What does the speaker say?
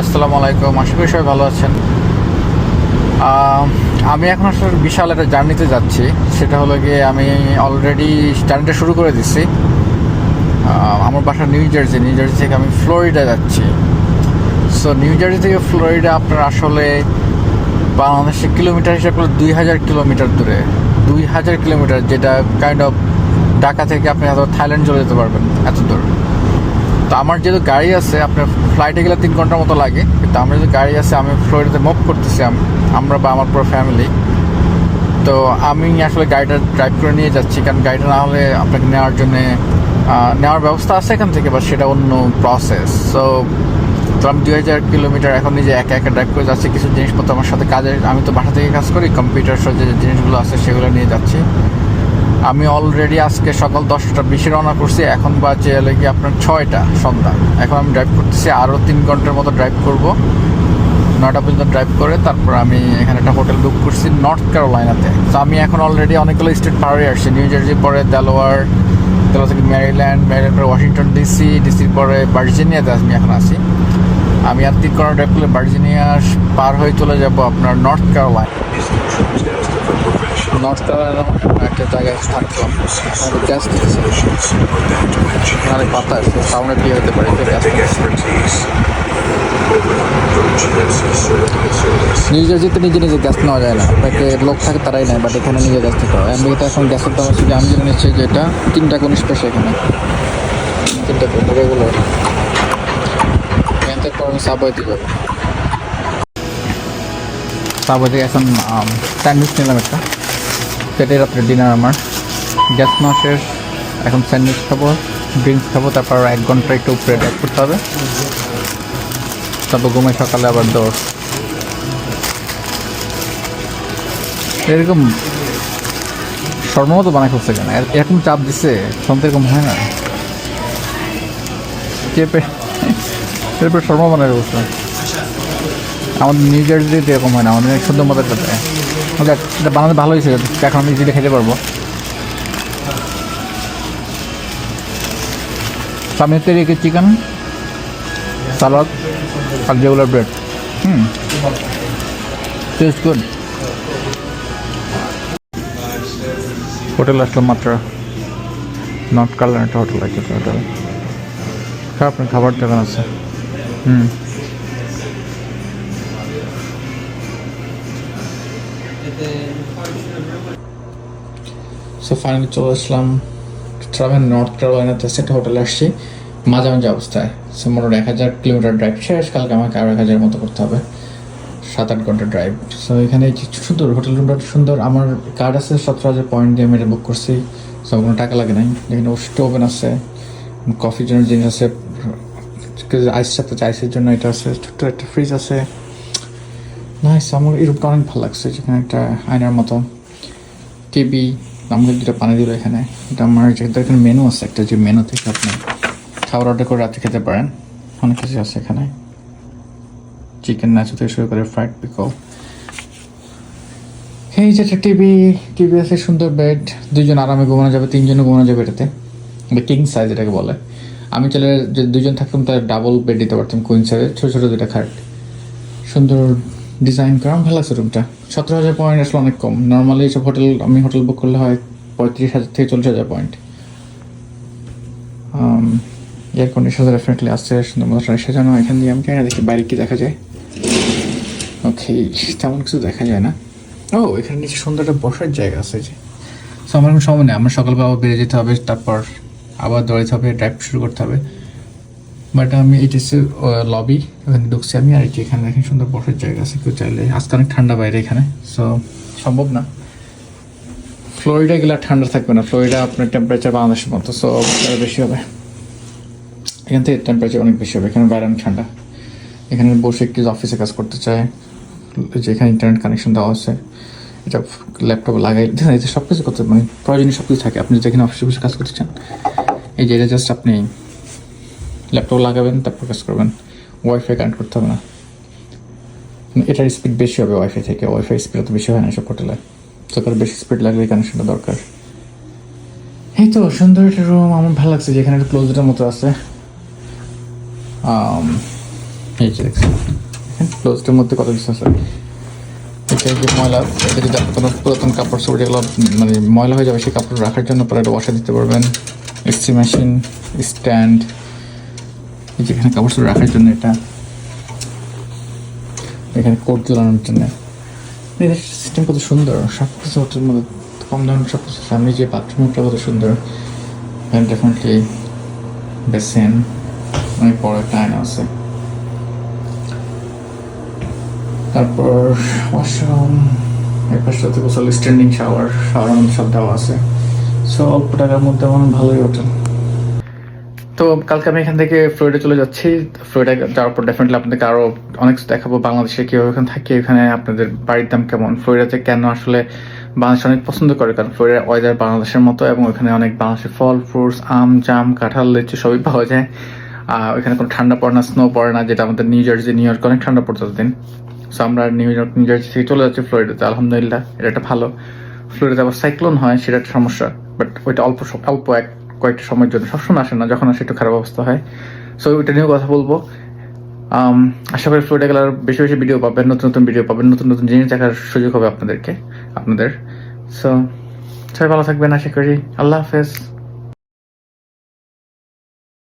আসসালামু আলাইকুম। আশা করি সবাই ভালো আছেন। আমি এখন আসলে বিশাল একটা জার্নিতে যাচ্ছি। সেটা হলো গিয়ে আমি অলরেডি জার্নিটা শুরু করে দিচ্ছি আমার বাসা নিউ জার্সি নিউ জার্সি থেকে আমি ফ্লোরিডা যাচ্ছি। সো নিউ জার্সি থেকে ফ্লোরিডা আপনার আসলে বাংলাদেশের কিলোমিটার হিসাব করলে দুই হাজার কিলোমিটার দূরে। দুই হাজার কিলোমিটার, যেটা কাইন্ড অফ ঢাকা থেকে আপনি হয়তো থাইল্যান্ড চলে যেতে পারবেন এত দূর। তো আমার যেহেতু গাড়ি আছে, আপনার ফ্লাইটে গেলে তিন ঘণ্টার মতো লাগে। কিন্তু আমার যেহেতু গাড়ি আছে, আমি ফ্লোরিডাতে মুভ করতেছি আমরা বা আমার পুরো ফ্যামিলি তো আমি আসলে গাড়িটা ড্রাইভ করে নিয়ে যাচ্ছি, কারণ গাড়িটা না হলে আপনাকে নেওয়ার জন্য নেওয়ার ব্যবস্থা আছে এখান থেকে বা সেটা অন্য প্রসেস সো তো আমি দুই হাজার কিলোমিটার এখন নিজে একা একা ড্রাইভ করে যাচ্ছি, কিছু জিনিসপত্র আমার সাথে কাজের, আমি তো বাসা থেকে কাজ করি কম্পিউটার সহ যে জিনিসগুলো আছে সেগুলো নিয়ে যাচ্ছি। আমি অলরেডি আজকে সকাল দশটা বিশে রওনা করছি, এখন বাজে লেগে আপনার ছয়টা সন্ধ্যা। এখন আমি ড্রাইভ করতেছি আরও তিন ঘণ্টার মতো ড্রাইভ করব। নয়টা পর্যন্ত ড্রাইভ করে তারপর আমি এখানে একটা হোটেল বুক করছি নর্থ ক্যারোলাইনাতে তো আমি এখন অলরেডি অনেকগুলো স্টেট পার হয়ে আসছি নিউ জার্সি পরে দেলোয়ার দেলোয়ার থেকে ম্যারিল্যান্ড ম্যারিল্যান্ড পরে ওয়াশিংটন ডিসি ডিসির পরে ভার্জিনিয়াতে আমি এখন আছি। আমি আর তিন ঘণ্টা ড্রাইভ করলে ভার্জিনিয়া পার হয়ে চলে যাব আপনার নর্থ ক্যারোলাইনা নর্থ ক্যারোলাইনা একটা জায়গায় থাকলাম। আমাদের গ্যাস নাহলে পাতা আছে সামনে বিয়ে হতে পারে তো নিউ জার্সিতে নিজে নিজে গ্যাস নেওয়া যায় না। আপনাকে লোক থাকে তারাই নেয় বাট এখানে নিজে গ্যাস নিতে হয়। আমেরিকাতে এখন গ্যাসের দাম হচ্ছে যে আমি যেটা নিচ্ছি যেটা তিন টাকা উনিশ পয়সা এখানে। তিন টাকা রেগুলার এখান পর সাবওয়েতে যাব সাবওয়ে থেকে এখন স্যান্ডউইচ নিলাম একটা। সেটাই রাত্রে ডিনার আমার গ্যাস নেওয়া শেষ। এখন স্যান্ডউইচ খাব ড্রিঙ্কস খাব, তারপর এক ঘণ্টা একটু উপরে ড্রাইভ করতে হবে। তারপর ঘুমাই সকালে আবার দৌড়। এরকম স্বর্ণমতো বানাই করছে কেন? এর- এরকম চাপ দিছে? শুনতে এরকম হয় না। চেপে এরপর স্বর্ণ বানাই করছে আমাদের নিউ জার্সিতে এরকম হয় না, আমাদের সুন্দর মতো একটা দেয় এটা বানাতে ভালো হয়েছে, এখন আমি ইজিলি খেতে পারব। সামনে তেরিকে চিকেন সালাদ আর regular bread hmm taste good hotel আসলাম মাত্র। নর্থ কালার একটা হোটেল আছে হোটেল খারাপ খাবার দোকান আছে। হুম। সো ফাইনালি চলে আসলাম ট্রাভেল নর্থ ক্যারোলাইনাতে একটা হোটেলে আসছি। মাঝামাঝি অবস্থায়। সো মোটামুটি এক হাজার কিলোমিটার ড্রাইভ শেষ। কালকে আমাকে আরও এক হাজার মতো করতে হবে। সাত আট ঘণ্টা ড্রাইভ সো এখানে সুন্দর হোটেল রুমটা সুন্দর। আমার কার্ড আছে, সতেরো হাজার পয়েন্ট দিয়ে আমি এটা বুক করছি। সো কোনো টাকা লাগে নাই। এখানে স্টোভেন আছে। কফির জন্য জিনিস আছে। আইস সাথে আইসের জন্য, এটা আছে। ছোট্ট একটা ফ্রিজ আছে। নাইস আমার এই রুমটা অনেক ভালো লাগছে যেখানে একটা আয়নার মতো টিভি আমাকে দুটো পানি দিল এখানে। এটা আমার যেহেতু এখানে মেনু আছে, একটা যে মেনু থেকে আপনি খাবার অর্ডার করে রাতে খেতে পারেন। অনেক কিছু আছে এখানে। চিকেন নাচো থেকে শুরু করে ফ্রাইড পিকল এই যে একটা টিভি টিভি আছে, সুন্দর বেড দুজন আরামে ঘুমানো যাবে তিনজনে ঘুমানো যাবে এটাতে। কিং সাইজ এটাকে বলে। আমি চলে যে দুজন থাকতাম তার ডাবল বেড দিতে পারতাম কুইন সাইজের ছোটো ছোটো দুটা খাট সুন্দর ডিজাইন করা, ভালো লাগছে রুমটা সতেরো হাজার পয়েন্ট আসলে অনেক কম। নর্মালি এইসব হোটেল আমি হোটেল বুক করলে হয় পঁয়ত্রিশ হাজার থেকে চল্লিশ হাজার পয়েন্ট এয়ার কন্ডিশন ডেফিনেটলি আসছে সুন্দর মতো সাজানো এখান দিয়ে আমি কেন দেখি, বাইরে কি দেখা যায়। ওকে তেমন কিছু দেখা যায় না। ও, এখানে নিচে সুন্দর একটা বসার জায়গা আছে যে। সো আমার সময় নেই, আমার সকালবেলা বেরিয়ে যেতে হবে, তারপর আবার দৌড়াতে হবে ড্রাইভ শুরু করতে হবে। বাট আমি হচ্ছে লবি ওখানে ঢুকছি আমি, আর এখানে দেখেন সুন্দর বসার জায়গা আছে, কেউ চাইলে। আজকে অনেক ঠান্ডা বাইরে এখানে সো সম্ভব না। ফ্লোরিডা গেলে ঠান্ডা থাকবে না। ফ্লোরিডা আপনার টেম্পারেচার বাংলাদেশের মতো সো বেশি হবে। এখান থেকে টেম্পারেচার অনেক বেশি হবে, এখানে বাইরে অনেক ঠান্ডা। এখানে বসে একটু অফিসে কাজ করতে চায়। যে এখানে ইন্টারনেট কানেকশন দেওয়া আছে, এটা ল্যাপটপ লাগাই। এতে সব কিছু করতে মানে প্রয়োজনীয় সব কিছু থাকে। আপনি যেখানে অফিসে বসে কাজ করতে চান, এই যে এটা জাস্ট আপনি ল্যাপটপ লাগাবেন, তারপর কাজ করবেন। ওয়াইফাই কানেক্ট করতে হবে না। এটার স্পিড বেশি হবে ওয়াইফাই থেকে। ওয়াইফাই স্পিড অত বেশি হয় না সব হোটেলে সরকার বেশি স্পিড লাগলে কানেকশনটা দরকার। এই তো, সুন্দর একটা রুম আমার ভালো লাগছে যেখানে একটা ক্লোজেটের মতো আছে। এই যে দেখছেন। ক্লোজটার মধ্যে কত কিছু আছে। যে ময়লা। এটা যদি কোনো পুরাতন কাপড় চোপড় যেগুলো মানে ময়লা হয়ে যাবে সেই কাপড় রাখার জন্য পরে এটা ওয়াশা দিতে পারবেন। ইস্ত্রি মেশিন স্ট্যান্ড যেখানে কাপড় চোপড় রাখার জন্য এটা, এখানে কোট ঝুলানোর জন্য। সিস্টেম কত সুন্দর। সব কিছু ওটার মধ্যে কম দামের সব কিছু সামনে যে বাথরুমটা কত সুন্দর। ডেফিনেটলি বেসেন অনেক বড় একটা আয়না আছে। তারপর ওয়াশরুম এর পাশটাতে গোসল স্ট্যান্ডিং শাওয়ার শাওয়ার মধ্যে সব দেওয়া আছে। সো অল্প টাকার মধ্যে আমার ভালোই ওঠে। তো কালকে আমি এখান থেকে ফ্লোরিডা চলে যাচ্ছি। ফ্লোরিডা যাওয়ার পর ডেফিনেটলি আপনাদেরকে আরও অনেক দেখাবো, বাংলাদেশে কীভাবে ওখানে থাকি, এখানে আপনাদের বাড়ির দাম কেমন ফ্লোরিডাতে কেন আসলে বাংলাদেশ অনেক পছন্দ করে, কারণ ফ্লোরিডা ওয়েদার বাংলাদেশের মতো এবং ওখানে অনেক বাংলাদেশের ফল ফ্রুটস আম, জাম, কাঁঠাল, লিচু সবই পাওয়া যায়। আর ওখানে কোনো ঠান্ডা পড়ে না স্নো পড়ে না, যেটা আমাদের নিউ জার্সি নিউ ইয়র্ক অনেক ঠান্ডা পড়তো দিন সো আমরা নিউ ইয়র্ক নিউ জার্সি থেকে চলে যাচ্ছি ফ্লোরিডাতে আলহামদুলিল্লাহ, এটা একটা ভালো। ফ্লোরিডাতে আবার সাইক্লোন হয়, সেটা একটা সমস্যা বাট ওইটা অল্প অল্প এক কয়েকটা সময়ের জন্য। সবসময় আসে না যখন আসে একটু খারাপ অবস্থা হয়। সো ওইটা নিয়েও কথা বলব। Um, আশা করি ফ্লোরিডা গেলার বেশি বেশি ভিডিও পাবেন নতুন নতুন ভিডিও পাবেন নতুন নতুন জিনিস দেখার সুযোগ হবে আপনাদেরকে আপনাদের। সো সবাই ভালো থাকবেন আশা করি। আল্লাহ হাফেজ।